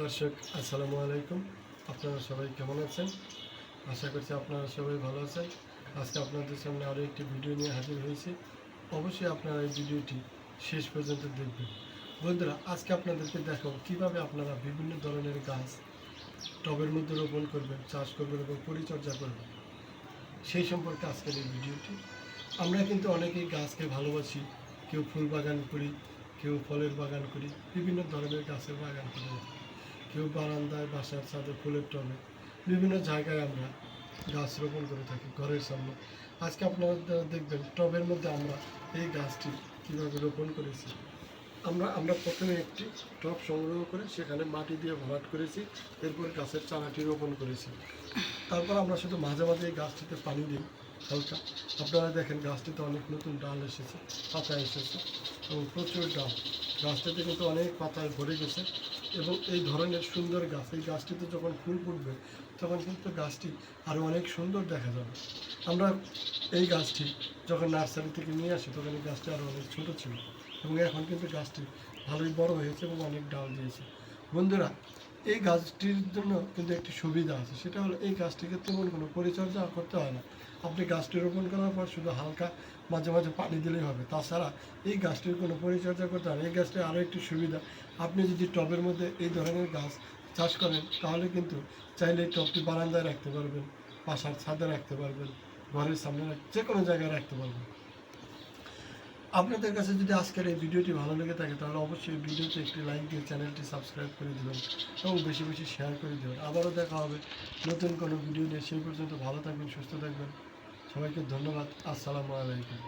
দর্শক, আসসালামু আলাইকুম। আপনারা সবাই কেমন আছেন? আশা করছি আপনারা সবাই ভালো আছেন। আজকে আপনাদের সামনে আরও একটি ভিডিও নিয়ে হাজির হয়েছি। অবশ্যই আপনারা এই ভিডিওটি শেষ পর্যন্ত দেখবেন। বন্ধুরা, আজকে আপনাদেরকে দেখাবো কীভাবে আপনারা বিভিন্ন ধরনের গাছ টবের মধ্যে রোপণ করবেন, চাষ করবেন এবং পরিচর্যা করবেন। সেই সম্পর্কে আজকের এই ভিডিওটি। আমরা কিন্তু অনেকেই গাছকে ভালোবাসি। কেউ ফুল বাগান করি, কেউ ফলের বাগান করি, বিভিন্ন ধরনের গাছের বাগান করি কেউ বারান্দায় বাসার ছাদে ফুলের টবে। বিভিন্ন জায়গায় আমরা গাছ রোপণ করে থাকি ঘরের সামনে। আজকে আপনারা দেখবেন টবের মধ্যে আমরা এই গাছটি কীভাবে রোপণ করেছি। আমরা আমরা প্রথমে একটি টব সংগ্রহ করে সেখানে মাটি দিয়ে ভরাট করেছি, এরপর গাছের চারাটি রোপণ করেছি। তারপর আমরা শুধু মাঝে মাঝে এই গাছটিতে পানি দিই হালকা। আপনারা দেখেন গাছটিতে অনেক নতুন ডাল এসেছে, পাতা এসেছে এবং প্রচুর ডাল। গাছটিতে কিন্তু অনেক পাতায় ভরে গেছে। এবং এই ধরনের সুন্দর গাছ, এই গাছটিতে যখন ফুল ফুটবে, তখন কিন্তু গাছটি আরও অনেক সুন্দর দেখা যাবে। আমরা এই গাছটি যখন নার্সারি থেকে নিয়ে আসি, তখন এই গাছটি আরও অনেক ছোটো ছিল এবং এখন কিন্তু গাছটি ভালোই বড় হয়েছে এবং অনেক ডাল দিয়েছে। বন্ধুরা এই গাছটির জন্য কিন্তু একটি সুবিধা আছে। সেটা হলো এই গাছটিকে তেমন কোনো পরিচর্যা করতে হয় না। আপনি গাছটি রোপণ করার পর শুধু হালকা মাঝে মাঝে পানি দিলেই হবে। তাছাড়া এই গাছটির কোনো পরিচর্যা করতে হয় না। এই গাছটির আরও একটি সুবিধা, আপনি যদি টবের মধ্যে এই ধরনের গাছ চাষ করেন, তাহলে কিন্তু চাইলে টবটি বারান্দায় রাখতে পারবেন, বাসার ছাদে রাখতে পারবেন, ঘরের সামনে যে কোনো জায়গায় রাখতে পারবেন। আপনাদের কাছে যদি আজকের এই ভিডিওটি ভালো লেগে থাকে, তাহলে অবশ্যই ভিডিওতে একটি লাইক দিয়ে চ্যানেলটি সাবস্ক্রাইব করে দেবেন এবং বেশি বেশি শেয়ার করে দেবেন। আবারও দেখা হবে নতুন কোনো ভিডিও নিয়ে। সেই পর্যন্ত ভালো থাকবেন, সুস্থ থাকবেন। সবাইকে ধন্যবাদ। আসসালামু আলাইকুম।